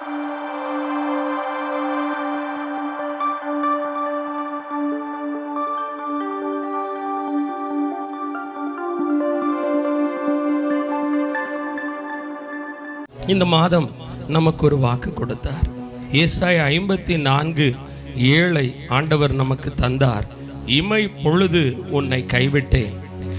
இந்த மாதம் நமக்கு ஒரு வாக்கு கொடுத்தார். ஏசாய ஐம்பத்தி நான்கு ஏழை ஆண்டவர் நமக்கு தந்தார். இமை பொழுது உன்னை கைவிட்டேன்.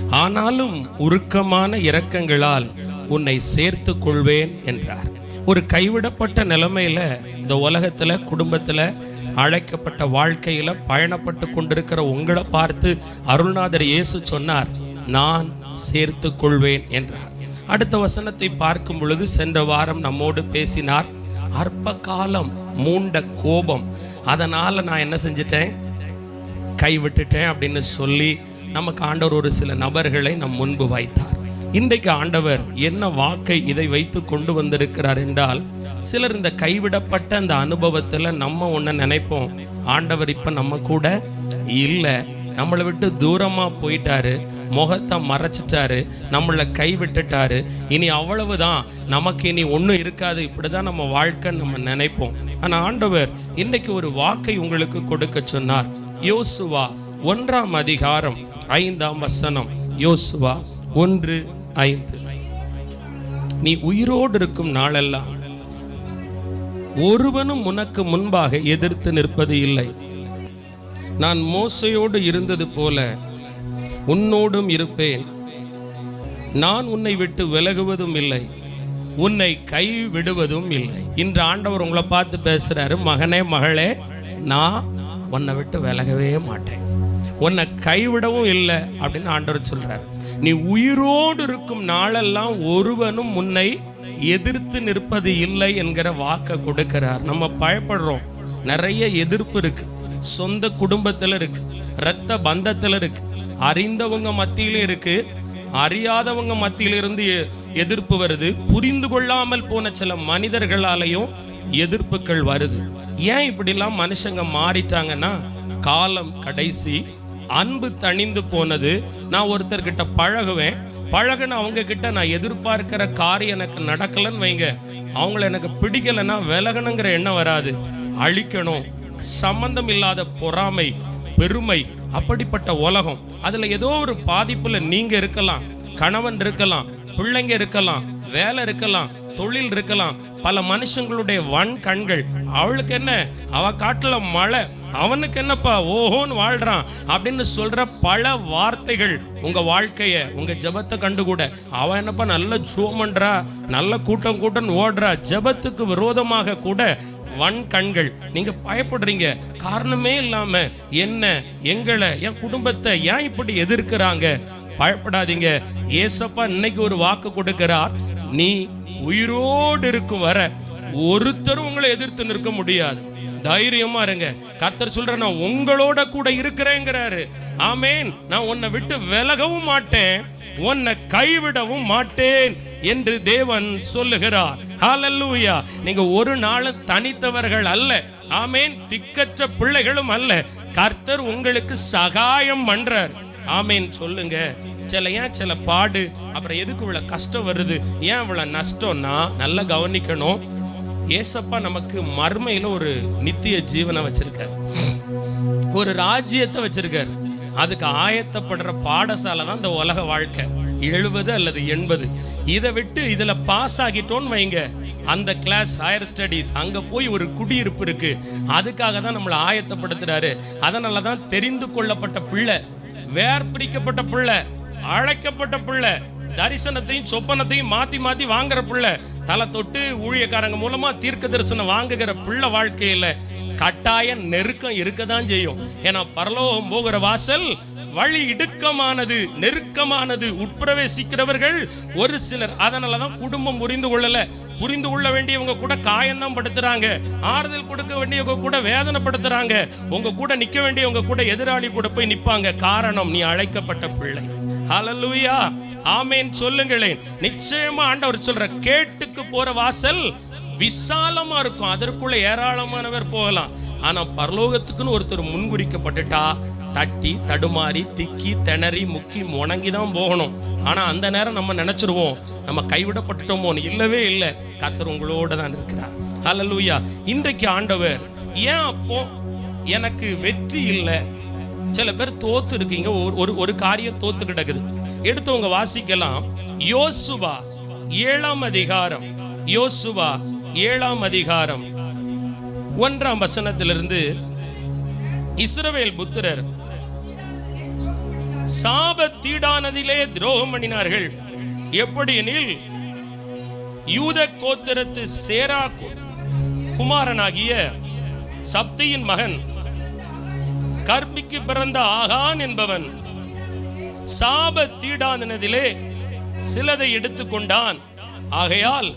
ஆனாலும் உருக்கமான இரக்கங்களால் உன்னை சேர்த்து கொள்வேன் என்றார். ஒரு கைவிடப்பட்ட நிலைமையில் இந்த உலகத்தில் குடும்பத்தில் அழைக்கப்பட்ட வாழ்க்கையில் பயணப்பட்டு கொண்டிருக்கிற உங்களை பார்த்து அருள்நாதர் இயேசு சொன்னார் நான் சேர்த்து கொள்வேன் என்றார். அடுத்த வசனத்தை பார்க்கும் பொழுது சென்ற வாரம் நம்மோடு பேசினார் அற்ப காலம் மூண்ட கோபம். அதனால நான் என்ன செஞ்சிட்டேன்? கைவிட்டுட்டேன் அப்படின்னு சொல்லி நமக்கு ஆண்டவர் ஒரு சில நபர்களை நம் முன்பு வைத்தார். இன்றைக்கு ஆண்டவர் என்ன வாக்கை இதை வைத்து கொண்டு வந்திருக்கிறார் என்றால் சிலர் இந்த கைவிடப்பட்ட அந்த அனுபவத்தில் நம்ம ஒன்று நினைப்போம். ஆண்டவர் இப்போ நம்ம கூட இல்லை. நம்மளை விட்டு தூரமாக போயிட்டாரு. முகத்தை மறைச்சிட்டாரு. நம்மளை கை விட்டுட்டாரு இனி அவ்வளவுதான். நமக்கு இனி ஒன்றும் இருக்காது. இப்படிதான் நம்ம வாழ்க்கை நம்ம நினைப்போம். ஆனால் ஆண்டவர் இன்னைக்கு ஒரு வாக்கை உங்களுக்கு கொடுக்க சொன்னார். யோசுவா ஒன்றாம் அதிகாரம் ஐந்தாம் வசனம். யோசுவா ஒன்று ஐந்து. நீ உயிரோடு இருக்கும் நாளெல்லாம் ஒருவனும் உனக்கு முன்பாக எதிர்த்து நிற்பது இல்லை. நான் மோசையோடு இருந்தது போல உன்னோடும் இருப்பேன். நான் உன்னை விட்டு விலகுவதும் இல்லை. உன்னை கை விடுவதும் இல்லை. இன்று ஆண்டவர் உங்களை பார்த்து பேசுறாரு மகனே மகளே நான் உன்னை விட்டு விலகவே மாட்டேன். உன்னை கைவிடவும் இல்லை அப்படின்னு ஆண்டவர் சொல்றாரு. நீ உயிரோடு இருக்கும் நாளெல்லாம் ஒருவனும் முன்னை எதிர்த்து நிற்பது இல்லை என்கிற வாக்கை கொடுக்கிறார். நம்ம பயப்படுறோம். நிறைய எதிர்ப்பு இருக்கு. சொந்த குடும்பத்தில் இருக்கு. இரத்த பந்தத்தில் இருக்கு. அறிந்தவங்க மத்தியிலும் இருக்கு. அறியாதவங்க மத்தியிலிருந்து எதிர்ப்பு வருது. புரிந்து கொள்ளாமல் போன சில மனிதர்களாலையும் எதிர்ப்புகள் வருது. ஏன் இப்படிலாம் மனுஷங்க மாறிட்டாங்கன்னா காலம் கடைசி அன்பு தணிந்து போனது. நான் ஒருத்தர்கிட்ட பழகுவேன். பழகுன அவங்க கிட்ட நான் எதிர்பார்க்கிற காரியம் எனக்கு நடக்கலன்னு வைங்க. அவங்கள எனக்கு பிடிக்கலைன்னா விலகணுங்கிற எண்ணம் வராது. அழிக்கணும். சம்பந்தம் இல்லாத பொறாமை பெருமை அப்படிப்பட்ட உலகம். அதுல ஏதோ ஒரு பாதிப்புல நீங்க இருக்கலாம். கணவன் இருக்கலாம். பிள்ளைங்க இருக்கலாம். வேலை இருக்கலாம். தொழில் இருக்கலாம் பல மனுஷங்களுடைய வன் கண்கள் அவளுக்கு என்ன? அவ காட்டுல மழை. அவனுக்கு என்னப்பா? ஓஹோன்னு வாழ்றான். அப்படின்னு சொல்ற பல வார்த்தைகள் உங்க வாழ்க்கைய உங்க ஜெபத்தை கண்டு கூட அவன் என்னப்பா? நல்ல ஜோமன்றா நல்ல கூட்டம் கூட்டம் ஓடுறா. ஜெபத்துக்கு விரோதமாக கூட வன் கண்கள் நீங்க பயப்படுறீங்க. காரணமே இல்லாம என்ன எங்களை என் குடும்பத்தை ஏன் இப்படி எதிர்க்கிறாங்க? பயப்படாதீங்க. ஏசப்பா இன்னைக்கு ஒரு வாக்கு கொடுக்கிறார். நீ உயிரோடு இருக்கும் வர ஒருத்தரும் உங்களை எதிர்த்து நிற்க முடியாது. தைரியமா இருங்க. கர்த்தர் சொல்ற நான் உங்களோட கூட இருக்கிறேங்கிறாரு. ஆமேன். நான் உன்னை விட்டு விலகவும் மாட்டேன். உன்னை கைவிடவும் மாட்டேன் என்று தேவன் சொல்லுகிறார். ஹalleluya நீங்க ஒரு நாள் தனித்தவர்கள் அல்ல. ஆமேன். திக்கற்ற பிள்ளைகளும் அல்ல. கர்த்தர் உங்களுக்கு சகாயம் பண்றார். ஆமேன். சொல்லுங்க. சில ஏன் சில பாடு அப்புறம் எதுக்கு இவ்வளவு கஷ்டம் வருது? ஏன் இவ்வளவு நஷ்டம்னா நல்லா கவனிக்கணும். ஏசப்பா நமக்கு மர்மையில ஒரு நித்திய ஜீவனை வச்சிருக்காரு. ஒரு ராஜ்யத்தை வச்சிருக்காரு. அதுக்கு ஆயத்தப்படுற பாடசாலை தான் இந்த உலக வாழ்க்கை. எழுபது அல்லது எண்பது. இதை விட்டு இதுல பாஸ் ஆகிட்டோன்னு வைங்க. அந்த கிளாஸ் ஹையர் ஸ்டடீஸ் அங்க போய் ஒரு குடியிருப்பு இருக்கு. அதுக்காக தான் நம்மளை ஆயத்தப்படுத்துறாரு. அதனால தான் தெரிந்து கொள்ளப்பட்ட பிள்ளை வேர் பிரிக்கப்பட்ட பிள்ளை. அழைக்கப்பட்ட பிள்ளை தரிசனத்தையும் சொப்பனத்தையும் மாத்தி மாத்தி வாங்குற பிள்ளை தலை தொட்டு ஊழியக்காரங்க மூலமா தீர்க்க தரிசனம் வாங்குகிற பிள்ளை வாழ்க்கையில கட்டாய நெருக்கம் இருக்கதான் செய்யும். ஏன்னா பரலோகம் போகிற வாசல் வழி இடுக்கமானது நெருக்கமானது. உட்பிரவேசிக்கிறவர்கள் ஒரு சிலர். அதனாலதான் குடும்பம் புரிந்து கொள்ளல. புரிந்து கொள்ள வேண்டியவங்க கூட காயம்தான் படுத்துறாங்க. ஆறுதல் கொடுக்க வேண்டியவங்க கூட வேதனைப்படுத்துறாங்க. உங்க கூட நிக்க வேண்டியவங்க கூட எதிராளி கூட போய் நிப்பாங்க. காரணம் நீ அழைக்கப்பட்ட பிள்ளை. ஹalleluya ஆமேன் சொல்லுங்களேன். நிச்சயமா ஆண்டவர் சொல்ற கேட்டுக்கு போற வாசல் விசாலமா இருக்கும். அதற்குள்ள ஏராளமானவர் போகலாம். ஆனா பரலோகத்துக்குன்னு ஒருத்தர் முன்குறிக்கப்பட்டுட்டா தட்டி தடுமாறி திக்கி திணறி முக்கி முணங்கி தான் போகணும். ஆனா அந்த நேரம் நம்ம நினைச்சிருவோம். நம்ம கைவிடப்பட்டுட்டோமோன்னு. இல்லவே இல்லை. கத்தர் உங்களோட தான் இருக்கிறார். ஹalleluya இன்றைக்கு ஆண்டவர் ஏன் அப்போ எனக்கு வெற்றி இல்லை? சில பேர் தோத்து இருக்கீங்க. ஒரு- ஒரு காரியம் தோத்து கிடக்குது. எடுத்தவங்க வாசிக்கலாம். யோசுவா ஏழாம் அதிகாரம். யோசுவா ஏழாம் அதிகாரம். ஒன்றாம் வசனத்திலிருந்து இஸ்ரவேல் புத்திரர் சாபத்தீடானதிலே துரோகம் பண்ணினார்கள். எப்படி எனில் யூத கோத்திரத்து சேரா குமாரனாகிய சப்தியின் மகன் கர்ப்பிக்கு பிறந்த ஆகான் என்பவன். சாப தீடானதிலே சிலதை எடுத்துக்கொண்டான். ஆகையால்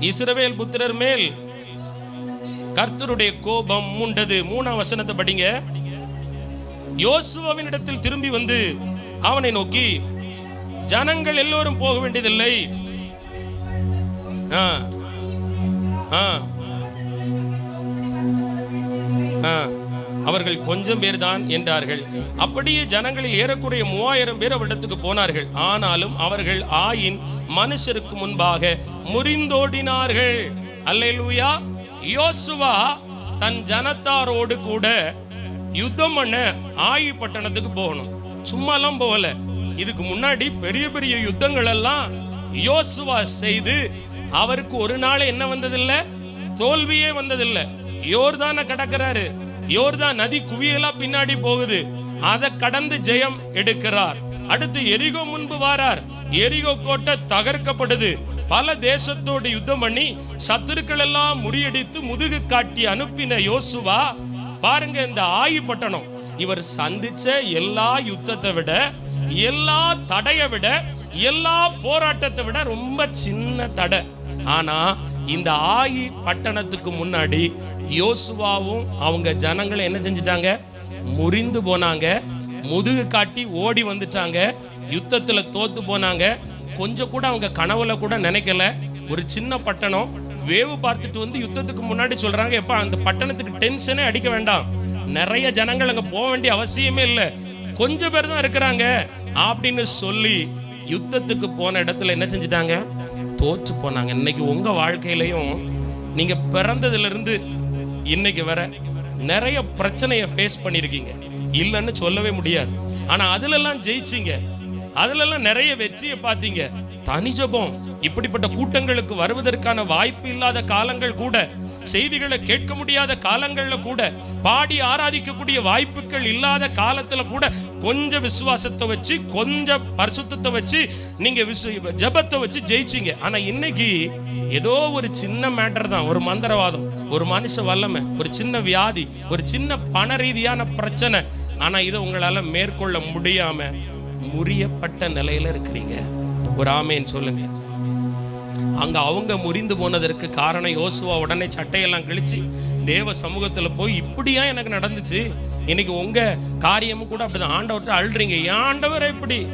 இஸ்ரவேல் புத்திரர் மேல் கர்த்தருடைய கோபம் மூண்டது. மூணாம் வசனத்தை படிங்க. யோசுவாவின் இடத்தில் திரும்பி வந்து அவனை நோக்கி ஜனங்கள் எல்லோரும் போக வேண்டியதில்லை. ஆ ஆ ஆ, அவர்கள் கொஞ்சம் பேர் தான் என்றார்கள். அப்படியே ஜனங்களில் ஏறக்குறைய மூவாயிரம் பேர் அவரிடத்துக்கு போனார்கள். ஆனாலும் அவர்கள் ஆயின் மனுஷருக்கு முன்பாக முறிந்தோடினார்கள். அல்லேலூயா. யோசுவா தன் ஜனத்தாரோடு கூட யுத்தம் பண்ண ஆயி பட்டணத்துக்கு போகணும். சும்மாலாம் போகல. இதுக்கு முன்னாடி பெரிய பெரிய யுத்தங்கள் எல்லாம் யோசுவா செய்து அவருக்கு ஒரு நாள் என்ன வந்ததில்லை? தோல்வியே வந்ததில்லை. யோர்தான கடக்கிறாரு. யோர்தான் நதி குவியலா பின்னாடி போகுது. அதை கடந்து ஜெயம் எடுக்கிறார். அடுத்து எரிகோ முன்பு வாரார். எரிகோ கோட்டை தகர்க்கப்படுது. பல தேசத்தோடு யுத்தம் பண்ணி சத்துருக்கள் எல்லாம் முறியடித்து முதுகு காட்டி அனுப்பின யோசுவா பாருங்க இந்த ஆயி பட்டணம். இவர் சந்திச்ச எல்லா யுத்தத்தை விட எல்லா தடையை விட எல்லா போராட்டத்தை விட ரொம்ப சின்ன தடை. ஆனா இந்த ஆயி பட்டணத்துக்கு முன்னாடி யோசுவாவும் அவங்க ஜனங்களை என்ன செஞ்சிட்டாங்க? முறிந்து போனாங்க. முதுகு காட்டி ஓடி வந்துட்டாங்க. யுத்தத்துல தோத்து போனாங்க. கொஞ்சம் கூட அவங்க கனவுல கூட நினைக்கல. ஒரு சின்ன பட்டணம். வேவு பார்த்துட்டு வந்து யுத்தத்துக்கு முன்னாடி சொல்றாங்க எப்பா அந்த பட்டணத்துக்கு டென்ஷனே அடிக்க வேண்டாம். நிறைய ஜனங்கள் அங்க போக வேண்டிய அவசியமே இல்லை. கொஞ்சம் பேர் தான் இருக்கிறாங்க. அப்படின்னு சொல்லி யுத்தத்துக்கு போன இடத்துல என்ன செஞ்சிட்டாங்க? தோற்று போனாங்க. இன்னைக்கு உங்க வாழ்க்கையிலையும் நீங்க பிறந்ததுல இருந்து இன்னைக்கு வர நிறைய பிரச்சனையை ஃபேஸ் பண்ணிருக்கீங்க இல்லைன்னு சொல்லவே முடியாது. ஆனா அதுல எல்லாம் ஜெயிச்சீங்க. அதுல எல்லாம் நிறைய வெற்றியை பார்த்தீங்க. தனி ஜபம் இப்படிப்பட்ட கூட்டங்களுக்கு வருவதற்கான வாய்ப்பு இல்லாத காலங்கள் கூட செய்திகளை கேட்க முடியாத காலங்கள்ல கூட பாடி ஆராதிக்கக்கூடிய வாய்ப்புகள் இல்லாத காலத்துல கூட கொஞ்சம் விசுவாசத்தை வச்சு கொஞ்சம் பரிசுத்தத்தை வச்சு நீங்க விசு வச்சு ஜெயிச்சீங்க. ஆனா இன்னைக்கு ஏதோ ஒரு சின்ன மேட்டர் தான் ஒரு மந்திரவாதம் ஒரு மனுஷ வல்லமை ஒரு சின்ன வியாதி ஒரு சின்ன பண ரீதியான பிரச்சனை. ஆனா இதை உங்களால மேற்கொள்ள முடியாம முறியப்பட்ட நிலையில இருக்கிறீங்க. ஒரு ஆமேன்னு சொல்லுங்க. அங்க அவங்க முறிந்து போனதற்கு காரணம் யோசுவா. உடனே சட்டையெல்லாம் கிழிச்சு தேவ சமூகத்துல போய் இப்படியா எனக்கு நடந்துச்சு? இன்னைக்கு உங்க காரியமும் கூட அப்படிதான். ஆண்டவர்கிட்ட அழுறீங்க. ஏன் ஆண்டவரே இப்படி?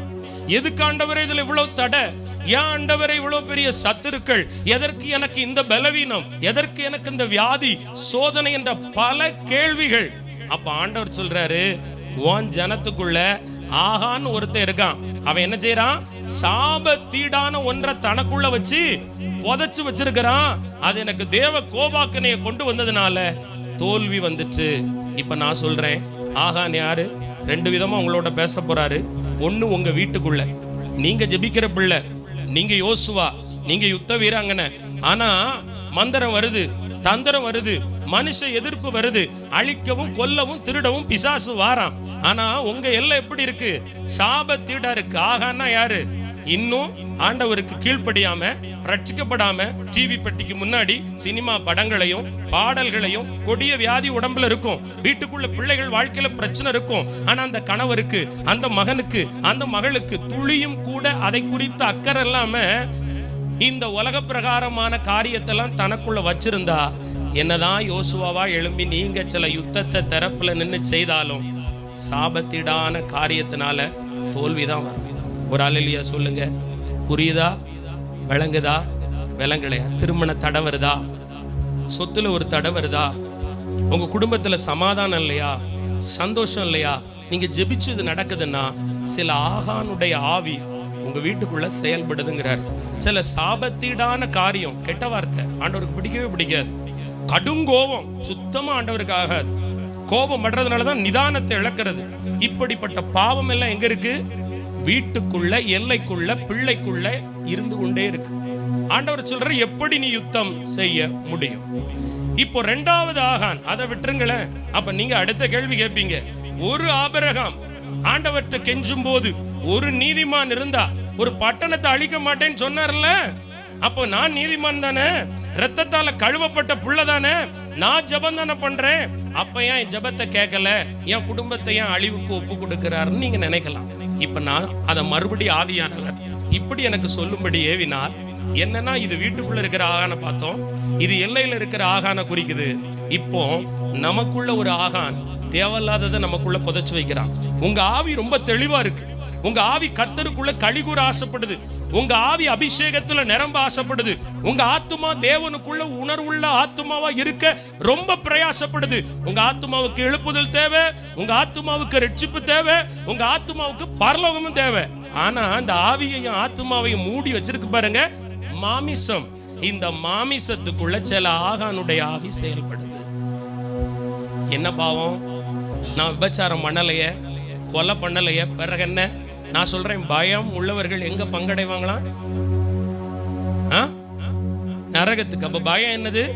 எதுக்கு ஆண்டவரை இதுல இவ்வளவு தடை? ஏன் ஆண்டவரை இவ்வளவு பெரிய சத்துருக்கள்? எதற்கு எனக்கு இந்த பலவீனம்? எதற்கு எனக்கு இந்த வியாதி? சோதனை என்ற பல கேள்விகள். அப்ப ஆண்டவர் சொல்றாரு உன் ஜனத்துக்குள்ள ஆகான்னு ஒருத்தன் இருக்கான். அவன் என்ன செய்யறான்? சாப தீடான ஒன்றை தனக்குள்ள வச்சு புதைச்சு வச்சிருக்கிறான். அது எனக்கு தேவ கோபாக்கனைய கொண்டு வந்ததுனால தோல்வி வந்துச்சு. இப்ப நான் சொல்றேன் ஆகான் யாரு? ரெண்டு விதமா உங்களோட பேச போறாரு. ஒண்ணு உங்க வீட்டுக்குள்ள. நீங்க ஜெபிக்கிற பிள்ளை நீங்க யோசுவா நீங்க யுத்த வீராங்கனை. ஆனா மந்திரம் வருது தந்திரம் வருது மனுஷ எதிர்ப்பு வருது. அழிக்கவும் கொல்லவும் திருடவும் பிசாசு வாரான். ஆனா உங்க எல்லை எப்படி இருக்கு? சாபத்தீடா இருக்கு. ஆகான்னா யாரு? இன்னும் ஆண்டவருக்கு கீழ்ப்படியாம ரட்சிக்கப்படாம டிவி பெட்டிக்கு முன்னாடி சினிமா படங்களையும் பாடல்களையும் கொடிய வியாதி உடம்புல இருக்கும். வீட்டுக்குள்ள பிள்ளைகள் வாழ்க்கையில பிரச்சனை இருக்கும். ஆனா அந்த கணவருக்கு அந்த மகனுக்கு அந்த மகளுக்கு துளியும் கூட அதை குறித்து அக்கறை இல்லாம இந்த உலக பிரகாரமான காரியத்தெல்லாம் தனக்குள்ள வச்சிருந்தா என்னதான் யோசுவாவா எழும்பி நீங்க சில யுத்தத்தை தரப்புல நின்று செய்தாலும் சாபத்திடான காரியத்தினால தோல்விதான் வரும். ஒரு அலலியா சொல்லுங்க. புரியுதா? விளங்குதா? விளங்கலையா? திருமண தடை வருதா? சொத்துல ஒரு தடை வருதா? உங்க குடும்பத்துல சமாதானம் இல்லையா? சந்தோஷம் இல்லையா? நீங்க ஜெபிச்சது நடக்குதுன்னா சில ஆகானுடைய ஆவி உங்க வீட்டுக்குள்ள செயல்படுதுங்கிறார். சில சாபத்தீடான காரியம் கெட்ட வார்த்தை ஆண்டவருக்கு பிடிக்கவே பிடிக்காது. கடுங்கோபம் சுத்தமா ஆண்டவருக்கு ஆகாது. கோபம் படுறதுனால தான் நிதானத்தை இழக்கிறது. இப்படிப்பட்ட பாவம் எல்லாம் எங்க இருக்கு? வீட்டுக்குள்ள எல்லைக்குள்ள பிள்ளைக்குள்ள இருந்து கொண்டே இருக்கு. ஆண்டவர் சொல்ற எப்படி நீ யுத்தம் செய்ய முடியும்? இப்போ ரெண்டாவது ஆகான் அதை விட்டுருங்களேன். அப்ப நீங்க அடுத்த கேள்வி கேட்பீங்க. ஒரு ஆபரகம் ஆண்டவர்கிட்ட கெஞ்சும் போது ஒரு நீதிமான் இருந்தா ஒரு பட்டணத்தை அழிக்க மாட்டேன்னு சொன்னார்ல? அப்போ நான் நீதிமான் தானே? ரத்தத்தால கழுவப்பட்ட புள்ள தானே? நான் ஜெபம் தானே பண்றேன். அப்ப ஏன் என் ஜெபத்தை கேட்கல? என் குடும்பத்தை ஏன் அழிவுக்கு ஒப்பு கொடுக்கிறாருன்னு நீங்க நினைக்கலாம். இப்ப நான் அதை மறுபடி ஆவியானவர். இப்படி எனக்கு சொல்லும்படி ஏவினார். என்னன்னா இது வீட்டுக்குள்ள இருக்கிற ஆகான பார்த்தோம். இது எல்லையில இருக்கிற ஆகான குறிக்குது. இப்போ நமக்குள்ள ஒரு ஆகான் தேவையில்லாததை நமக்குள்ள புதைச்சு வைக்கிறான். உங்க ஆவி ரொம்ப தெளிவா இருக்கு. உங்க ஆவி கர்த்தருக்குள்ள கழிகூற ஆசைப்படுது. உங்க ஆவி அபிஷேகத்துல நிரம்ப ஆசைப்படுது. உங்க ஆத்துமா தேவனுக்குள்ள உணர்வுள்ள ஆத்துமாவா இருக்க ரொம்ப பிரயாசப்படுது. உங்க ஆத்துமாவுக்கு எழுப்புதல் தேவை உங்க ஆத்துமாவுக்கு ரட்சிப்பு தேவை உங்க ஆத்துமாவுக்கு பரலோகமும் தேவை. ஆனா அந்த ஆவியையும் ஆத்துமாவையும் மூடி வச்சிருக்கு பாருங்க மாமிசம். இந்த மாமிசத்துக்குள்ள சில ஆகானுடைய ஆவி செயல்படுது. என்ன பாவம்? நான் விபச்சாரம் பண்ணலையே கொலை பண்ணலையே பிறகு என்ன? நான் சொல்றேன் பயம் உள்ளவர்கள் எங்க பங்கடைவாங்களாம்? ஆ? நரகத்துக்கு. அப்ப பயம் என்னது?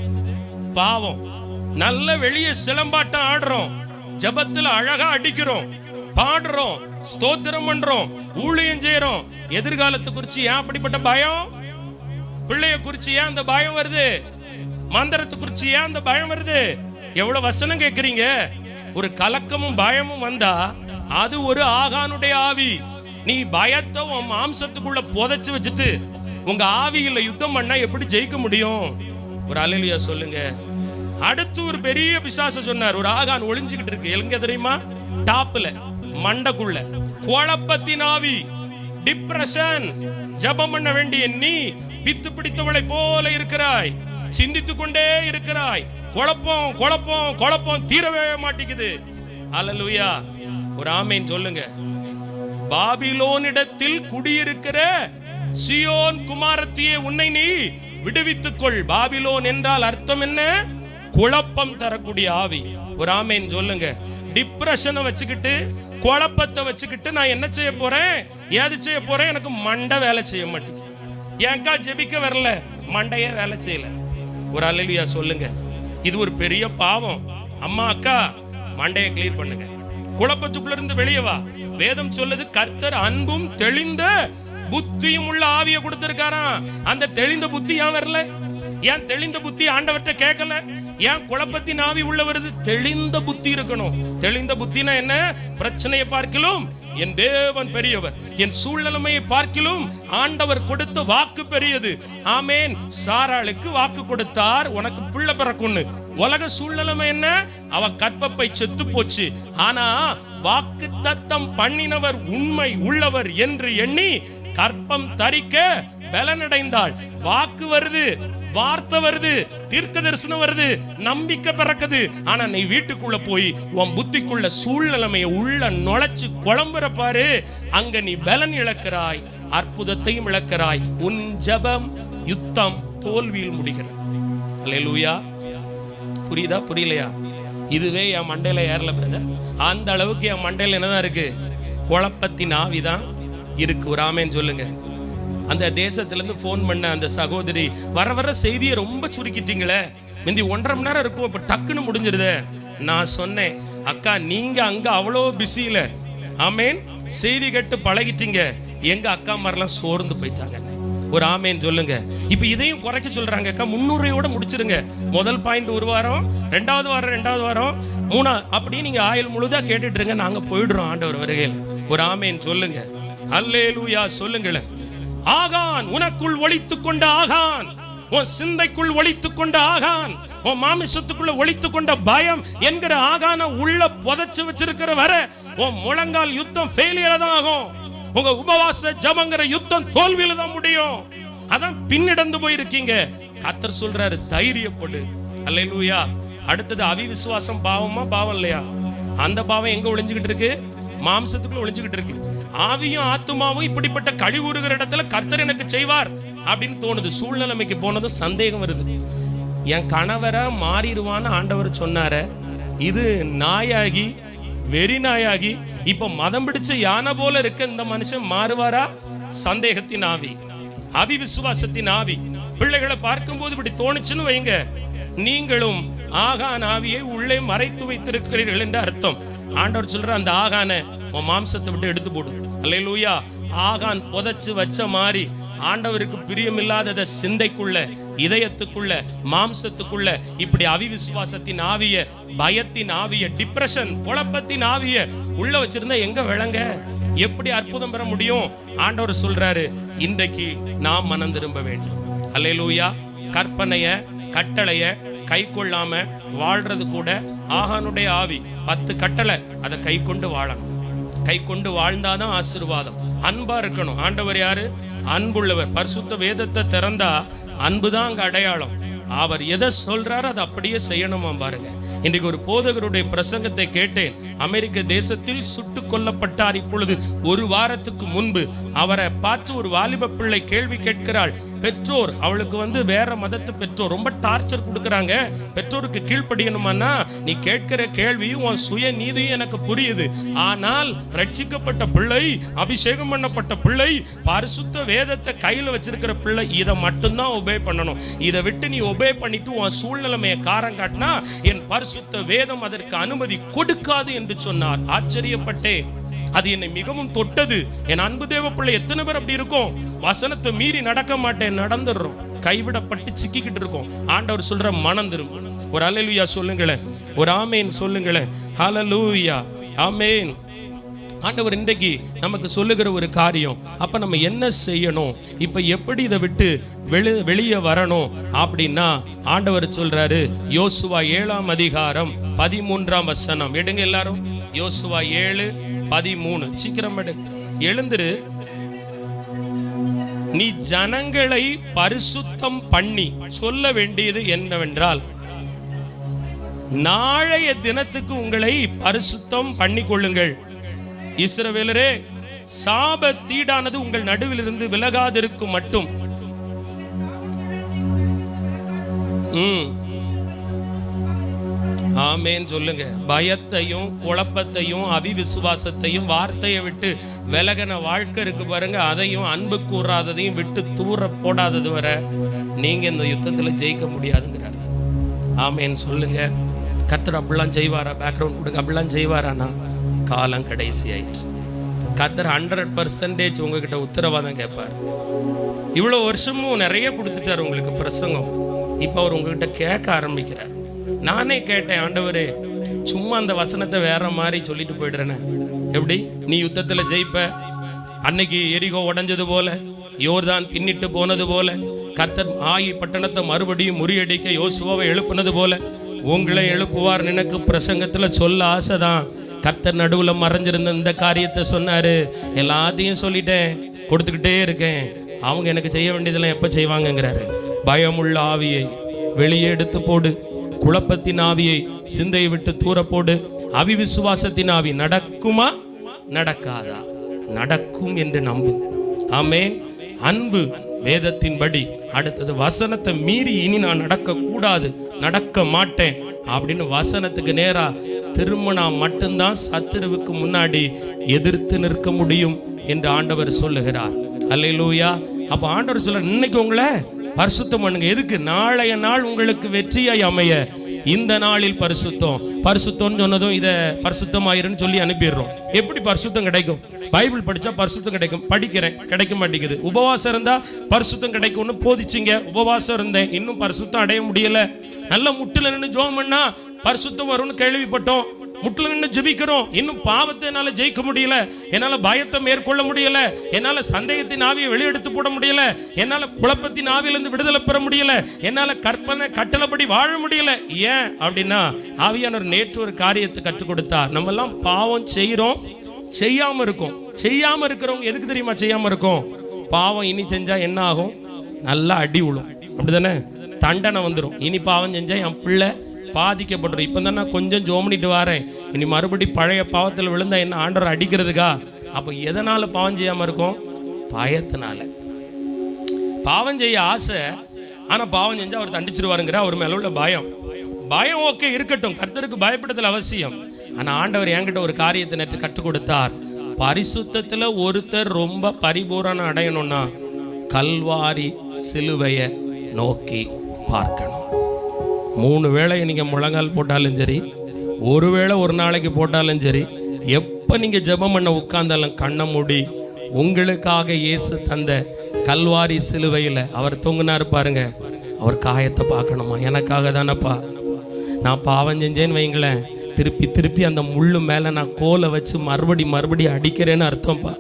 பாவம். நல்ல வெளியே சிலம்பாட்டம் ஆடுறோம். ஜெபத்துல அழகா அடிக்கிறோம். பாடுறோம். ஸ்தோத்திரம் பண்றோம். ஊழியம் செய்யறோம் எதிர்காலத்தை குறிச்சு ஏன் அப்படிப்பட்ட பயம்? பிள்ளைய குறிச்சு ஏன் அந்த பயம் வருது? மந்திரத்தை குறிச்சு ஏன் அந்த பயம் வருது? எவ்வளவு வசனம் கேட்குறீங்க ஒரு கலக்கமும் பயமும் வந்தா அது ஒரு ஆகானுடைய ஆவி. நீ பயத்தை உன் மாம்சத்துக்குள்ள புதைச்சு வச்சுட்டு உங்க ஆவியில யுத்தம் பண்ணா எப்படி ஜெயிக்க முடியும்? ஒரு அலையிலியா சொல்லுங்க. அடுத்து ஒரு பெரிய பிசாச சொன்னார். ஒரு ஆகான் ஒளிஞ்சுக்கிட்டு இருக்கு. எங்க தெரியுமா? டாப்ல மண்டக்குள்ள. குழப்பத்தின் ஆவி டிப்ரெஷன் ஜெபம் பண்ண வேண்டிய நீ பித்து பிடித்தவளை போல இருக்கிறாய். சிந்தித்துக் கொண்டே இருக்கிறாய். குழப்பம் குழப்பம் குழப்பம் தீரவே மாட்டேங்குது. அலலுயா ஒரு ஆமைன்னு சொல்லுங்க. பாபிலோனிடத்தில் குடியிருக்கிற சியோன் குமாரத்தியே உன்னை நீ விடுவித்துக் கொள் பாபிலோன் என்றால் அர்த்தம் என்ன? குழப்பம் தரக்கூடிய ஆவி. ஒரு ஆமேன் சொல்லுங்க. டிப்ரெஷனை வச்சுக்கிட்டு குழப்பத்தை வச்சுக்கிட்டு நான் என்ன செய்ய போறேன்? ஏது செய்ய போறேன்? எனக்கு மண்டை வேலை செய்ய மாட்டேங்குது. ஏங்கா ஜெபிக்க வரல? மண்டையே வேலை செய்யல. ஒரு அலலியா சொல்லுங்க. இது ஒரு பெரிய பாவம். அம்மா அக்கா மண்டையை கிளியர் பண்ணுங்க. குழப்பத்துக்குள்ள இருந்து வெளியே வா. வேதம் சொல்லுது கர்த்தர் அன்பும் தெளிந்த புத்தியும் உள்ள ஆவிய கொடுத்திருக்காராம். அந்த தெளிந்த புத்தி ஏன் வரல? ஏன் தெளிந்த புத்தி ஆண்டவர்கிட்ட கேட்கல? ஏன் குழப்பத்தின் ஆவி உள்ள வருது? தெளிந்த புத்தி இருக்கணும். தெளிந்த புத்தினா என்ன? பிரச்சனையை பார்க்கிலும் என் தேவன் பெரியவர் என் சூழ்நிலைமையை பார்க்கிலும் ஆண்டவர் கொடுத்த வாக்கு பெரியது. ஆமேன். சாராளுக்கு வாக்கு கொடுத்தார். உனக்கு பிள்ளை பிறக்கும்னு. உலக சூழ்நிலைமை என்ன? அவ கற்பப்பை செத்து போச்சு. ஆனா வாக்கு தத்தம் பண்ணினவர் உண்மை உள்ளவர் என்று எண்ணி கற்பம் தரிக்க பலனடைந்தாள். வாக்கு வருது வார்த்தை வருது தீர்க்க தரிசனம் வருது நம்பிக்கை பிறக்குது. ஆனா நீ வீட்டுக்குள்ள போய் உன் புத்திக்குள்ள சூழ்நிலைமைய உள்ள நுழைச்சு குழம்புற பாரு. அங்க நீ பலன் இழக்கிறாய் அற்புதத்தையும் இழக்கிறாய். உன் ஜபம் யுத்தம் தோல்வியில் முடிகிறது. புரியுதா? புரியலையா? இதுவே என் மண்டையில் ஏறல பிரதர் அந்த அளவுக்கு என் மண்டையில் என்னதான் இருக்கு? குழப்பத்தின் ஆவிதான் இருக்கு. ஒரு ஆமேன்னு சொல்லுங்க. அந்த தேசத்துலேருந்து ஃபோன் பண்ண அந்த சகோதரி வர வர செய்தியை ரொம்ப சுருக்கிட்டீங்களே. முந்தி ஒன்றரை மணி நேரம் இருக்கும் இப்போ டக்குன்னு முடிஞ்சிருதே. நான் சொன்னேன் அக்கா நீங்கள் அங்கே அவ்வளோ பிஸியில் ஆமேன். செய்தி கேட்டு பழகிட்டீங்க. எங்கள் அக்கா மாதிரிலாம் சோர்ந்து போயிட்டாங்க. ஒரு ஆமேன் சொல்லுங்க. இப்போ இதையும் குறைக்க சொல்றாங்க அக்கா முன்னூறையோட முடிச்சிருங்க. முதல் பாயிண்ட் ஒரு வாரம் ரெண்டாவது வாரம் ரெண்டாவது வாரம் மூணா அப்படி நீங்க ஆயுள் முழுதா கேட்டுட்டு இருங்க நாங்க போயிடுறோம் ஆண்டவர் வருகையில். ஒரு ஆமேன்னு சொல்லுங்க. அல்லேலூயா சொல்லுங்களேன். ஆகான் உனக்குள் ஒழித்துக் கொண்ட ஆகான். உன் சிந்தைக்குள் ஒழித்துக் கொண்ட ஆகான். உன் மாமிசத்துக்குள்ள ஒழித்து கொண்ட பயம் என்கிற ஆகான உள்ள புதைச்சு வச்சிருக்கிற வர உன் முழங்கால் யுத்தம் ஃபெயிலியர் தான் ஆகும். உங்க உபவாச ஜபங்கிற யுத்தம் தோல்வியில தான் முடியும். அதான் பின்னிடந்து போயிருக்கீங்க. கர்த்தர் சொல்றாரு தைரியப்படு. அல்லேலூயா. அடுத்தது அவிவிசுவாசம் பாவமா பாவம் இல்லையா? அந்த பாவம் எங்க ஒளிஞ்சுக்கிட்டு இருக்கு? மாம்சத்துக்குள்ள ஒளிஞ்சுக்கிட்டு இருக்கு. ஆவியும் ஆத்துமாவும் இப்படிப்பட்ட கழிவுறுகிற இடத்துல கர்த்தர் எனக்கு செய்வார் அப்படின்னு தோணுது. சூழ்நிலைமைக்கு போனதும் சந்தேகம் வருது. என் கணவரை மாறிடுவான்னு ஆண்டவர் சொன்னார இது நாயாகி வெறி நாயாகி இப்ப மதம் பிடிச்ச யானை போல இருக்க இந்த மனுஷன் மாறுவாரா? சந்தேகத்தின் ஆவி. அவி விசுவாசத்தின் ஆவி. பிள்ளைகளை பார்க்கும்போது இப்படி தோணுச்சுன்னு வைங்க. நீங்களும் ஆகான் ஆவியை உள்ளே மறைத்து வைத்திருக்கிறீர்கள் என்று அர்த்தம். ஆண்டவர் சொல்ற அந்த ஆகான உன் மாம்சத்தை விட்டு எடுத்து போடு. அல்லேலூயா. ஆகான் புதைச்சு வச்ச மாதிரி ஆண்டவருக்கு பிரியமில்லாததை சிந்தைக்குள்ள இதயத்துக்குள்ள மாம்சத்துக்குள்ள இப்படி அவிவிசுவாசத்தின் ஆவிய பயத்தின் ஆவிய டிப்ரெஷன் குழப்பத்தின் ஆவிய உள்ள வச்சிருந்தா எங்க விளங்க? எப்படி அற்புதம் பெற முடியும்? ஆண்டவர் சொல்றாரு இன்றைக்கு நாம் மனம் திரும்ப வேண்டும். அல்லேலூயா கற்பனைய கட்டளைய கை கொள்ளாம வாழ்றது கூட ஆகானுடைய ஆவி. பத்து கட்டளை அதை கை கொண்டு வாழணும். கை கொண்டு வாழ்ந்தாதான் ஆசிர்வாதம். அன்பா இருக்கணும். ஆண்டவர் யாரு? அன்புள்ளவர். பரிசுத்த வேதத்தை திறந்தா அன்புதான் அங்க அடையாளம். அவர் எதை சொல்றாரோ அதை அப்படியே செய்யணுமா பாருங்க. இன்றைக்கு ஒரு போதகருடைய பிரசங்கத்தை கேட்டேன். அமெரிக்க தேசத்தில் சுட்டு கொல்லப்பட்டார் இப்பொழுது ஒரு வாரத்துக்கு முன்பு. அவரை பார்த்து ஒரு வாலிப பிள்ளை கேள்வி கேட்கிறாள். பெற்றோர் அவளுக்கு வந்து வேற மதத்து பெற்றோர். ரொம்ப டார்ச்சர் கொடுக்குறாங்க. பெற்றோருக்கு கீழ்ப்படியணுமானா நீ கேட்கிற கேள்வியும் உன் சுய நீதியும் எனக்கு புரியுது. ஆனால் ரட்சிக்கப்பட்ட பிள்ளை அபிஷேகம் பண்ணப்பட்ட பிள்ளை பரிசுத்த வேதத்தை கையில் வச்சிருக்கிற பிள்ளை இதை மட்டும்தான் ஒபே பண்ணணும். இதை விட்டு நீ ஒபே பண்ணிட்டு உன் சூழ்நிலைமையை காரம் காட்டினா என் பரிசுத்த வேதம் அதற்கு அனுமதி கொடுக்காது என்று சொன்னார். ஆச்சரியப்பட்டேன். அது என்னை மிகவும் தொட்டது. என் அன்பு தேவ பிள்ளை எத்தனை பேர் அப்படி இருக்கும்? வசனத்தை மீறி நடக்க மாட்டேன் நடந்துடுறோம். கைவிடப்பட்டு சிக்கிக்கிட்டு இருக்கோம். ஆண்டவர் சொல்ற மனம் திரும்ப ஒரு அலலுயா சொல்லுங்களேன். ஒரு ஆமேன் சொல்லுங்களேன். ஹalleluya ஆமேன். ஆண்டவர் இன்றைக்கு நமக்கு சொல்லுகிற ஒரு காரியம். அப்ப நம்ம என்ன செய்யணும்? இப்ப எப்படி இதை விட்டு வெளி வெளியே வரணும்? அப்படின்னா ஆண்டவர் சொல்றாரு யோசுவா ஏழாம் அதிகாரம் பதிமூன்றாம் வசனம். எடுங்க எல்லாரும். யோசுவா ஏழு பதிமூணு. சீக்கிரம் எழுந்துரு. நீ ஜனங்களை பரிசுத்தம் பண்ணி சொல்ல வேண்டியது என்னவென்றால் நாளைய தினத்துக்கு உங்களை பரிசுத்தம் பண்ணி கொள்ளுங்கள். இஸ்ரவேலரே சாப தீடானது உங்கள் நடுவிலிருந்து விலகாதிருக்கும் மட்டும். ம். ஆமேன். சொல்லுங்க. பயத்தையும் குழப்பத்தையும் அவிவிசுவாசத்தையும் வார்த்தையை விட்டு விலகின வாழ்க்கை இருக்கு பாருங்க. அதையும் அன்பு கூறாததையும் விட்டு தூர போடாதது வரை நீங்க இந்த யுத்தத்துல ஜெயிக்க முடியாதுங்கிறார். ஆமேன் சொல்லுங்க. கத்தர் அப்படிலாம் செய்வாரா? பேக்ரவுண்ட் கொடுங்க. அப்படிலாம் செய்வாரானா காலம் கடைசி ஆயிடுச்சு கத்தர் ஹண்ட்ரட் பர்சன்டேஜ் உங்ககிட்ட உத்தரவாதம் கேட்பார். இவ்வளோ வருஷமும் நிறைய கொடுத்துட்டார் உங்களுக்கு பிரசங்கம். இப்போ அவர் உங்ககிட்ட கேட்க ஆரம்பிக்கிறார். நானே கேட்டேன் ஆண்டவரே சும்மா அந்த வசனத்தை வேற மாதிரி சொல்லிட்டு போயிடுறேன்னு எப்படி? நீ யுத்தத்தில் ஜெயிப்ப. அன்னைக்கு எரிகோ உடஞ்சது போல யோர்தான் பின்னிட்டு போனது போல கர்த்தர் ஆயி பட்டணத்தை மறுபடியும் முறியடிக்க யோசுவாவை எழுப்புனது போல உங்களை எழுப்புவார் எனக்கு பிரசங்கத்தில் சொல்ல ஆசைதான். கர்த்தர் நடுவில் மறைஞ்சிருந்த இந்த காரியத்தை சொன்னாரு. எல்லாத்தையும் சொல்லிட்டேன் கொடுத்துக்கிட்டே இருக்கேன். அவங்க எனக்கு செய்ய வேண்டியதெல்லாம் எப்போ செய்வாங்கங்கிறாரு. பயமுள்ள ஆவியை வெளியே எடுத்து போடு. குழப்பத்தின் ஆவியை சிந்தையை விட்டு தூரப்போடு அவிவிசுவாசத்தின் ஆவி நடக்குமா? நடக்காதா? நடக்கும் என்று நம்பு. ஆமேன். அன்பு வேதத்தின்படி அடுத்தது வசனத்தை மீறி இனி நான் நடக்க கூடாது நடக்க மாட்டேன் அப்படின்னு வசனத்துக்கு நேரா திரும்பினா மட்டும்தான் சத்துருவுக்கு முன்னாடி எதிர்த்து நிற்க முடியும் என்று ஆண்டவர் சொல்லுகிறார். அல்லையிலூயா அப்ப ஆண்டவர் சொல்ல இன்னைக்கு உங்களை பரிசுத்தம் பண்ணுங்க. எதுக்கு? நாளைய நாள் உங்களுக்கு வெற்றியாய் அமைய. இந்த நாளில் பரிசுத்தம். பரிசுத்தம்னு சொன்னதும் இதை பரிசுத்தமாயிருன்னு சொல்லி அனுப்பிடுறோம். எப்படி பரிசுத்தம் கிடைக்கும்? பைபிள் படிச்சா பரிசுத்தம் கிடைக்கும். படிக்கிறேன். கிடைக்க மாட்டேங்குது. உபவாசம் இருந்தா பரிசுத்தம் கிடைக்கும்னு போதிச்சிங்க. உபவாசம் இருந்தேன். இன்னும் பரிசுத்தம் அடைய முடியல. நல்ல முட்டுல நின்று ஜோம் பண்ணா பரிசுத்தம் வரும்னு கேள்விப்பட்டோம். முட்டில் நின்று ஜெபிக்கிறோம். இன்னும் பாவத்தை என்னால் ஜெயிக்க முடியல. என்னால் பயத்தை மேற்கொள்ள முடியல. என்னால் சந்தேகத்தின் ஆவியை வெளியெடுத்து போட முடியல. என்னால் குழப்பத்தின் ஆவியிலிருந்து விடுதலை பெற முடியல. என்னால் கற்பனை கட்டளப்படி வாழ முடியல. ஏன் அப்படின்னா ஆவியானவர் நேற்று ஒரு காரியத்தை கற்றுக் கொடுத்தார். நம்மெல்லாம் பாவம் செய்கிறோம் செய்யாமல் இருக்கும். செய்யாமல் இருக்கிறவங்க எதுக்கு தெரியுமா செய்யாமல் இருக்கும்? பாவம் இனி செஞ்சால் என்ன ஆகும்? நல்லா அடி விழும் அப்படிதானே தண்டனை வந்துடும் இனி பாவம் செஞ்சால் என் பிள்ளை பாதிக்கப்படுறோம். இப்போ தான் நான் கொஞ்சம் ஜோமனிட்டு வரேன். இனி மறுபடி பழைய பாவத்தில் விழுந்தா என்ன ஆண்டவர் அடிக்கிறதுக்கா? அப்போ எதனால பாவம் செய்யாம இருக்கும்? பயத்தினால. பாவம் செய்ய ஆசை ஆனா பாவம் செஞ்சால் அவர் தண்டிச்சிருவாருங்கிற அவர் மேல உள்ள பயம். பயம் ஓகே இருக்கட்டும். கர்த்தருக்கு பயப்படுதல் அவசியம். ஆனா ஆண்டவர் என்கிட்ட ஒரு காரியத்தை நேற்று கற்றுக் கொடுத்தார். பரிசுத்தத்தில் ஒருத்தர் ரொம்ப பரிபூரணம் அடையணும்னா கல்வாரி சிலுவையை நோக்கி பார்க்கணும். மூணு வேளை நீங்கள் முழங்கால் போட்டாலும் சரி ஒரு வேளை ஒரு நாளைக்கு போட்டாலும் சரி எப்போ நீங்கள் ஜெபம் பண்ண உட்கார்ந்தாலும் கண்ணை மூடி உங்களுக்காக இயேசு தந்த கல்வாரி சிலுவையில் அவர் தொங்குனாரு பாருங்க. அவர் காயத்தை பார்க்கணுமா? எனக்காக தானப்பா. நான் பாவம் செஞ்சேன்னு வைங்களேன். திருப்பி திருப்பி அந்த முள்ளு மேலே நான் கோலை வச்சு மறுபடி மறுபடி அடிக்கிறேன்னு அர்த்தம்ப்பா.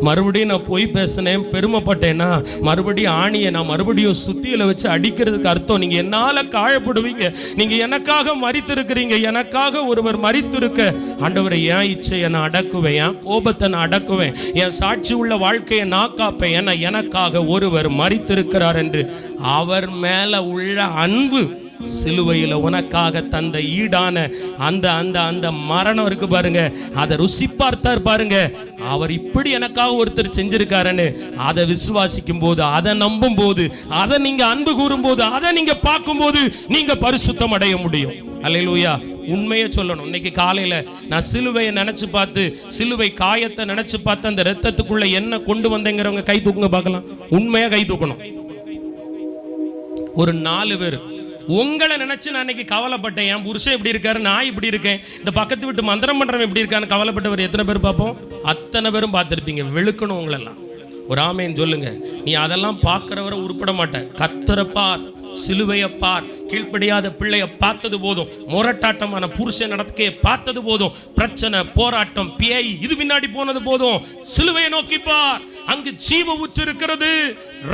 மறுபடியும் நான் போய் பேசினேன் பெருமைப்பட்டேன்னா மறுபடியும் ஆணியை நான் மறுபடியும் சுத்தியில் வச்சு அடிக்கிறதுக்கு அர்த்தம். நீங்கள் என்னால் காயப்படுவீங்க. நீங்கள் எனக்காக மறித்திருக்கிறீங்க எனக்காக ஒருவர் மறித்திருக்க ஆண்டவரை என் இச்சையை நான் அடக்குவேன். என் கோபத்தை நான் அடக்குவேன். என் சாட்சி உள்ள வாழ்க்கையை நான் காப்பேன். ஏன்னா எனக்காக ஒருவர் மறித்திருக்கிறார் என்று. அவர் மேலே உள்ள அன்பு சிலுவையில் உனக்காக தந்த ஈடான அந்த அந்த அந்த மரணம் இருக்கு பாருங்க. அதை ருசி பார்த்தார் பாருங்க. அவர் இப்படி எனக்காக ஒருத்தர் செஞ்சிருக்காருன்னு அதை விசுவாசிக்கும் போது அதை நம்பும் போது அதை நீங்க அன்பு கூறும் போது அதை நீங்க பார்க்கும் போது நீங்க பரிசுத்தம் அடைய முடியும். அல்லேலூயா. உண்மையை சொல்லணும். இன்னைக்கு காலையில நான் சிலுவையை நினைச்சு பார்த்து சிலுவை காயத்தை நினைச்சு பார்த்து அந்த ரத்தத்துக்குள்ள என்ன கொண்டு வந்தேங்கிறவங்க கை தூக்குங்க பார்க்கலாம். உண்மையா கை தூக்கணும். ஒரு நாலு பேர். உங்களை நினச்சி நான் இன்னைக்கு கவலைப்பட்டேன். என் புருஷன் இப்படி இருக்காரு நான் இப்படி இருக்கேன். இந்த பக்கத்து விட்டு மந்திரம் பண்ணுறவன் எப்படி இருக்கான்னு கவலைப்பட்டவர் எத்தனை பேர் பார்ப்போம்? அத்தனை பேரும் பார்த்துருப்பீங்க. வெளுக்கணும் உங்களெல்லாம். ஒரு ஆமையன் சொல்லுங்க. நீ அதெல்லாம் பார்க்குறவரை உருப்பட மாட்டேன் கத்துறப்பார் சிலுவையை பார் கீழ்ப்படியாத பிள்ளைய பார்த்தது போதும். முரட்டாட்டமான புருஷன் நடத்தையை பார்த்தது போதும். பிரச்சனை போராட்டம் பேய் இது பின்னாடி போனது போதும். சிலுவையை நோக்கி பார் அங்கு ஜீவ ஊற்று இருக்கிறது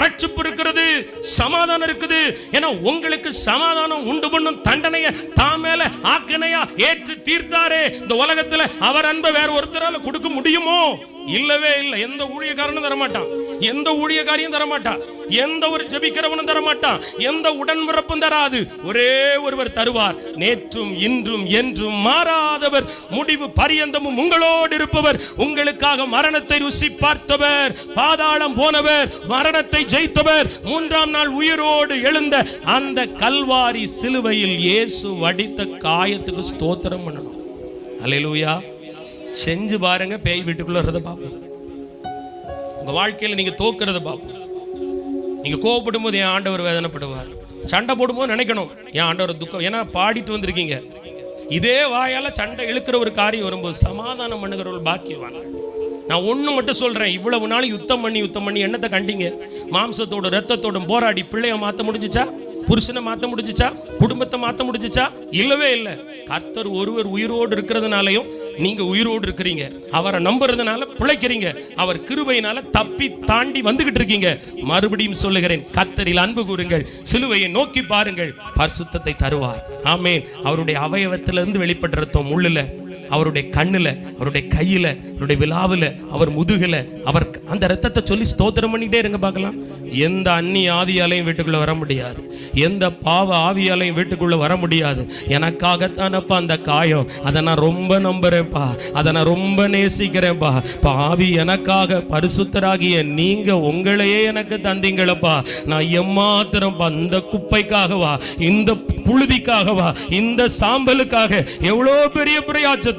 ரட்சிப்பு இருக்கிறது சமாதானம் இருக்குது. ஏன்னா உங்களுக்கு சமாதானம் உண்டு பண்ணும் தண்டனைய தான் மேல ஆக்கனையா ஏற்று தீர்த்தாரே. இந்த உலகத்துல அவர் அன்பை வேற ஒருத்தரால கொடுக்க முடியுமோ? இல்லவே இல்லை. எந்த ஊழியக்காரனும் தரமாட்டான். எந்த ஊழியக்காரியும் தரமாட்டான். எந்த ஒரு ஜபிக்கிறவனும் தரமாட்டான். எந்த உடன்பிறப்பும் தராது. ஒரே ஒருவர் தருவார். நேற்றும் இன்றும் என்றும் மாறாதவர். முடிவு பரியந்தமும் உங்களோடு இருப்பவர். உங்களுக்காக மரணத்தை ருசி பார்த்தவர். பாதாளம் போனவர். மரணத்தை ஜெயித்தவர். மூன்றாம் நாள் உயிரோடு எழுந்த அந்த கல்வாரி சிலுவையில் இயேசு வடித்த காயத்துக்கு ஸ்தோத்திரம் பண்ணணும். அலையிலூயா செஞ்சு பாருங்க பேய் வீட்டுக்குள்ள வர்றதை பார்ப்போம். உங்க வாழ்க்கையில நீங்க தோக்குறத பார்ப்போம். நீங்க கோவப்படும் போது என் ஆண்டவர் வேதனைப்படுவார். சண்டை போடும்போது நினைக்கணும் என் ஆண்டவர் துக்கம். ஏன்னா பாடிட்டு வந்திருக்கீங்க. இதே வாயால சண்டை இழுக்கிற ஒரு காரியம் வரும்போது சமாதானம் பண்ணுகிறவர்கள் பாக்கியவாங்க நான் ஒண்ணு மட்டும் சொல்றேன் இவ்வளவு நாள் யுத்தம் பண்ணி யுத்தம் பண்ணி என்னத்தை கண்டீங்க? மாம்சத்தோட ரத்தத்தோடும் போராடி பிள்ளைய மாத்த முடிஞ்சிச்சா? புருஷனை மாத்த முடிஞ்சுச்சா? குடும்பத்தை மாத்த முடிஞ்சுச்சா? இல்லவே இல்லை. கர்த்தர் ஒருவர் உயிரோடு இருக்கிறதுனாலையும் நீங்க உயிரோடு இருக்கிறீங்க. அவரை நம்புறதுனால பிழைக்கிறீங்க. அவர் கிருபையினால தப்பி தாண்டி வந்துகிட்டு இருக்கீங்க. மறுபடியும் சொல்லுகிறேன் கத்தரில் அன்பு கூறுங்கள் சிலுவையை நோக்கி பாருங்கள் பரிசுத்தத்தை தருவார். ஆமேன். அவருடைய அவயவத்திலிருந்து வெளிப்பட்ட ரத்தம் முள்ளுல. அவருடைய கண்ணில் அவருடைய கையில் அவருடைய விழாவில் அவர் முதுகில் அவர் அந்த ரத்தத்தை சொல்லி ஸ்தோத்திரம் பண்ணிக்கிட்டே இருங்க பார்க்கலாம். எந்த அந்நிய ஆவியாலையும் வீட்டுக்குள்ளே வர முடியாது. எந்த பாவ ஆவியாலையும் வீட்டுக்குள்ளே வர முடியாது. எனக்காகத்தானப்பா அந்த காயம். அதை நான் ரொம்ப நம்புறேன்ப்பா. அதை நான் ரொம்ப நேசிக்கிறேன்ப்பா. பாவி எனக்காக பரிசுத்தராகிய நீங்கள் உங்களையே எனக்கு தந்தீங்களப்பா. நான் எம்மாத்திரம்ப்பா இந்த குப்பைக்காகவா இந்த புழுதிக்காகவா இந்த சாம்பலுக்காக எவ்வளோ பெரிய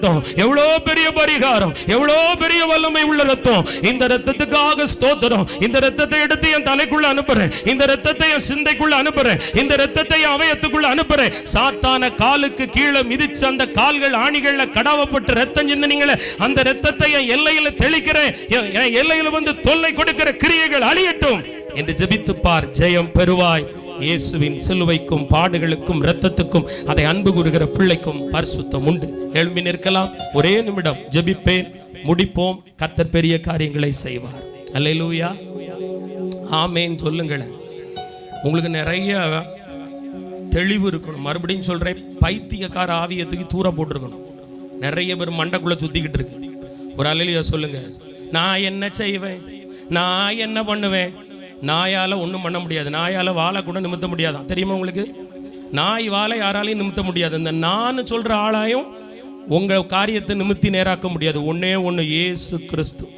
ரத்தம். எவ்வளோ பெரிய பரிகாரம். எவ்வளோ பெரிய வல்லமை உள்ள ரத்தம். இந்த ரத்தத்துக்காக ஸ்தோத்திரம். இந்த ரத்தத்தை எடுத்து என் தலைக்குள்ள அனுப்புறேன். இந்த ரத்தத்தை என் சிந்தைக்குள்ள அனுப்புறேன். இந்த ரத்தத்தை அவயத்துக்குள்ள அனுப்புறேன். சாத்தான காலுக்கு கீழே மிதிச்ச அந்த கால்கள் ஆணிகள்ல கடாவப்பட்டு ரத்தம் சிந்தனீங்களே அந்த ரத்தத்தை என் எல்லையில தெளிக்கிறேன். என் எல்லையில வந்து தொல்லை கொடுக்கிற கிரியைகள் அழியட்டும். என்று ஜெபித்து பார் ஜெயம் பெறுவாய். இயேசுவின் சிலுவைக்கும் பாடுகளுக்கும் இரத்தத்துக்கும் அதை அன்பு கூறுகிற பிள்ளைக்கும் பரிசுத்தம் உண்டு. எழும்பி நிற்கலாம். ஒரே நிமிடம் ஜெபிப்பேன். முடிப்போம். கத்தர் பெரிய காரியங்களை செய்வார். அல்லேலூயா. ஆமேன். சொல்லுங்களேன். உங்களுக்கு நிறைய தெளிவு இருக்கணும். மறுபடியும் சொல்றேன். பைத்தியக்கார ஆவியத்துக்கு தூர போட்டிருக்கணும். நிறைய பேர் மண்டக்குள்ள சுத்திக்கிட்டு இருக்கு. ஒரு அலையிலையா சொல்லுங்க. நான் என்ன செய்வேன்? நான் என்ன பண்ணுவேன்? நாயால் ஒன்றும் பண்ண முடியாது. நாயால் வாழை கூட நிமித்த முடியாதான் தெரியுமா உங்களுக்கு? நாய் வாழை யாராலையும் நிமித்த முடியாது. இந்த நான் சொல்கிற ஆளாயும் உங்கள் காரியத்தை நிமித்தி நேராக்க முடியாது. ஒன்றே ஒன்று ஏசு கிறிஸ்து.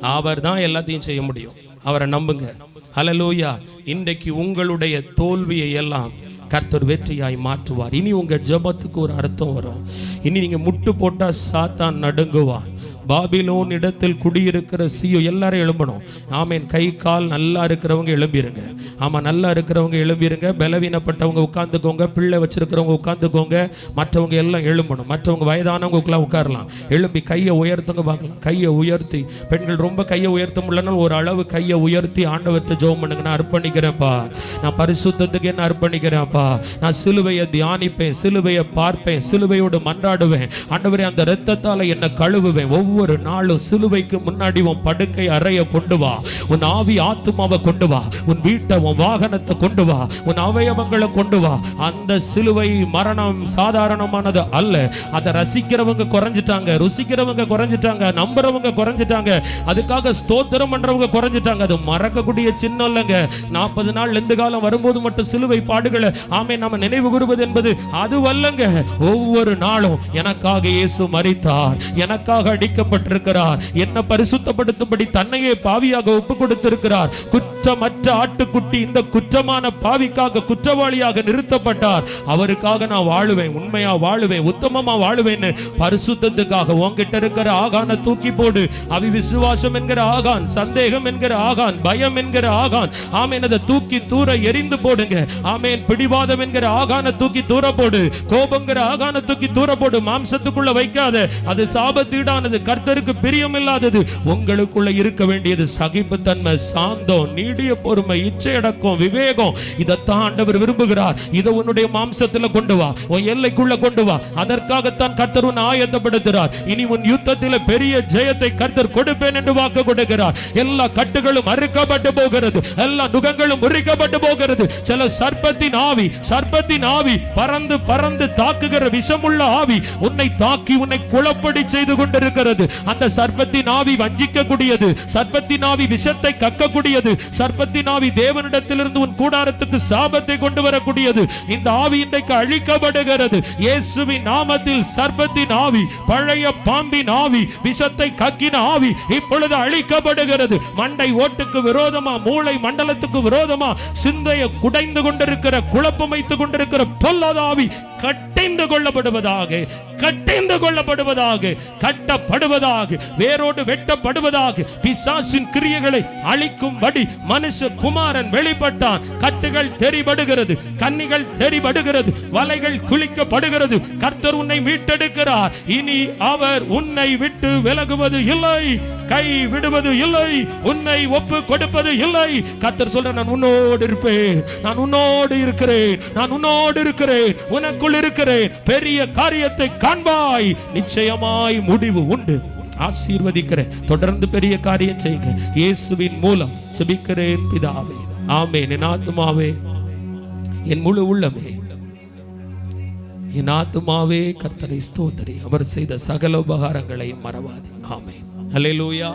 அவர் தான் எல்லாத்தையும் செய்ய முடியும். அவரை நம்புங்க. ஹலலூயா இன்றைக்கு உங்களுடைய தோல்வியை எல்லாம் கர்த்தர் வெற்றியாய் மாற்றுவார். இனி உங்கள் ஜெபத்துக்கு ஒரு அர்த்தம் வரும். இனி நீங்கள் முட்டு போட்டால் சாத்தான் நடுங்குவான். பாபிலோன் இடத்தில் குடியிருக்கிற சியோ எல்லாரும் எழும்பணும். ஆமேன். கை கால் நல்லா இருக்கிறவங்க எழும்பிருங்க. ஆமா நல்லா இருக்கிறவங்க எழும்பிருங்க. பலவீனப்பட்டவங்க உட்காந்துக்கோங்க பிள்ளை வச்சிருக்கிறவங்க உட்காந்துக்கோங்க மற்றவங்க எல்லாம் எழும்பணும். மற்றவங்க வயதானவங்களுக்குலாம் உட்காரலாம். எழும்பி கையை உயர்த்துங்க பார்க்கலாம். கையை உயர்த்தி. பெண்கள் ரொம்ப கையை உயர்த்த முடியலன்னா ஒரு அளவு கையை உயர்த்தி ஆண்டவர்கிட்ட ஜோம் பண்ணுங்க. நான் அர்ப்பணிக்கிறேன்ப்பா. நான் பரிசுத்தத்துக்கு என்ன அர்ப்பணிக்கிறேன்ப்பா. நான் சிலுவையை தியானிப்பேன். சிலுவையை பார்ப்பேன். சிலுவையோடு மன்றாடுவேன். ஆண்டவரே அந்த இரத்தத்தால என்ன கழுவுவேன். ஒவ்வொரு ஒவ்வொரு நாளும் சிலுவைக்கு முன்னாடி உன் படுக்கை அறைய கொண்டு வா. உன் ஆவி ஆத்துமாவை கொண்டு வா. உன் வீட்டை உன் வாகனத்தை கொண்டு வா. உன் அவயவங்களை கொண்டு வா. அந்த சிலுவை மரணம் சாதாரணமானது அல்ல. அதை ரசிக்கிறவங்க குறைஞ்சிட்டாங்க. ருசிக்கிறவங்க குறைஞ்சிட்டாங்க. நம்புறவங்க குறைஞ்சிட்டாங்க. அதுக்காக ஸ்தோத்திரம் பண்றவங்க குறைஞ்சிட்டாங்க. அது மறக்கக்கூடிய சின்னம் இல்லைங்க. நாற்பது நாள் எந்த காலம் வரும்போது மட்டும் சிலுவை பாடுகளை ஆமே நம்ம நினைவு கூறுவது என்பது அதுவல்லங்க ஒவ்வொரு நாளும் எனக்காக இயேசு மறித்தார் எனக்காக அடிக்க அடிக்கப்பட்டிருக்கிறார் என்ன பரிசுத்தப்படுத்தும்படி தன்னையே பாவியாக ஒப்பு கொடுத்திருக்கிறார் குற்றமற்ற ஆட்டுக்குட்டி இந்த குற்றமான பாவிக்காக குற்றவாளியாக நிறுத்தப்பட்டார். அவருக்காக நான் வாழுவேன் உண்மையா வாழுவேன் உத்தமமா வாழுவேன்னு பரிசுத்தத்துக்காக உன்கிட்ட இருக்கிற ஆகான தூக்கி போடு. அவி விசுவாசம் என்கிற ஆகான் சந்தேகம் என்கிற ஆகான் பயம் என்கிற ஆகான் ஆமேன் அதை தூக்கி தூர எரிந்து போடுங்க. ஆமேன் பிடிவாதம் என்கிற ஆகான தூக்கி தூர போடு. கோபங்கிற ஆகான தூக்கி தூர போடு. மாம்சத்துக்குள்ள வைக்காத. அது சாபத்தீடானது. கர்த்தருக்கு பிரியமில்லாதது உங்களுக்குள்ள இருக்க வேண்டியது சகிப்புத்தன்மை சாந்தம் நீடிய பொறுமை இச்சையடக்கம் விவேகம். இதைத்தான் ஆண்டவர் விரும்புகிறார். இதை உன்னுடைய மாம்சத்தில் கொண்டு வா உன் எல்லைக்குள்ள கொண்டு வா. அதற்காகத்தான் கர்த்தர் உன் ஆயத்தப்படுத்துகிறார். இனி உன் யுத்தத்தில் பெரிய ஜெயத்தை கர்த்தர் கொடுப்பேன் என்று வாக்கு கொடுக்கிறார். எல்லா கட்டுகளும் அறுக்கப்பட்டு போகிறது. எல்லா நுகங்களும் முறிக்கப்பட்டு போகிறது. சில சர்ப்பத்தின் ஆவி சர்ப்பத்தின் ஆவி பறந்து பறந்து தாக்குகிற விஷமுள்ள ஆவி உன்னை தாக்கி உன்னை குழப்படி செய்து கொண்டிருக்கிறது. அந்த சர்ப்பத்தின் ஆவி வஞ்சிக்க கூடியது சர்ப்பத்தின் ஆவி விஷத்தை கக்கக்கூடியது. சர்ப்பத்தின் ஆவி தேவனிடத்திலிருந்து உன் கூடாரத்துக்கு சாபத்தை கொண்டு வரக்கூடியது. இந்த ஆவி இன்றைக்கு அழிக்கப்படுகிறது. இயேசுவின் நாமத்தில் சர்ப்பத்தின் ஆவி பழைய பாம்பின் ஆவி விஷத்தை கக்கின ஆவி இப்பொழுது அழிக்கப்படுகிறது. மண்டை ஓட்டுக்கு விரோதமா மூளை மண்டலத்துக்கு விரோதமா சிந்தையை குடைந்து கொண்டிருக்கிற குழப்பம் வைத்துக் கொண்டிருக்கிற பொல்லாத ஆவி கட்டைந்து கொள்ளப்படுவதாக கட்டைந்து கொள்ளப்படுவதாக கட்டப்படுவதாக வேரோடு வெட்டப்படுவதாக பிசாசின் கிரியைகளை அழிக்கும்படி மனுஷ குமாரன் வெளிப்பட்டான். கட்டுகள் தெரிபடுகிறது கன்னிகள் தெரிபடுகிறது வலைகள் குளிக்கப்படுகிறது. கர்த்தர் உன்னை மீட்டெடுக்கிறார். இனி அவர் உன்னை விட்டு விலகுவது இல்லை. கை விடுவது இல்லை உன்னை ஒப்பு கொடுப்பது இல்லை. கத்தர் சொல்ற நான் உன்னோடு இருப்பேன். நான் உன்னோடு இருக்கிறேன். நான் உன்னோடு இருக்கிறேன். உனக்குள் இருக்கிறேன். பெரிய காரியத்தை காண்பாய். நிச்சயமாய் முடிவு உண்டு. ஆசீர்வதிக்கிறேன். தொடர்ந்து பெரிய காரியம் செய்யுங்க. இயேசுவின் மூலம் ஜெபிக்கிறேன் பிதாவே. ஆமே என் ஆத்துமாவே என் முழு உள்ளமே. என் ஆத்துமாவே கர்த்தரை ஸ்தோத்திரி. அவர் செய்த சகல உபகாரங்களையும் மறவாதே. ஆமே அல்லேலூயா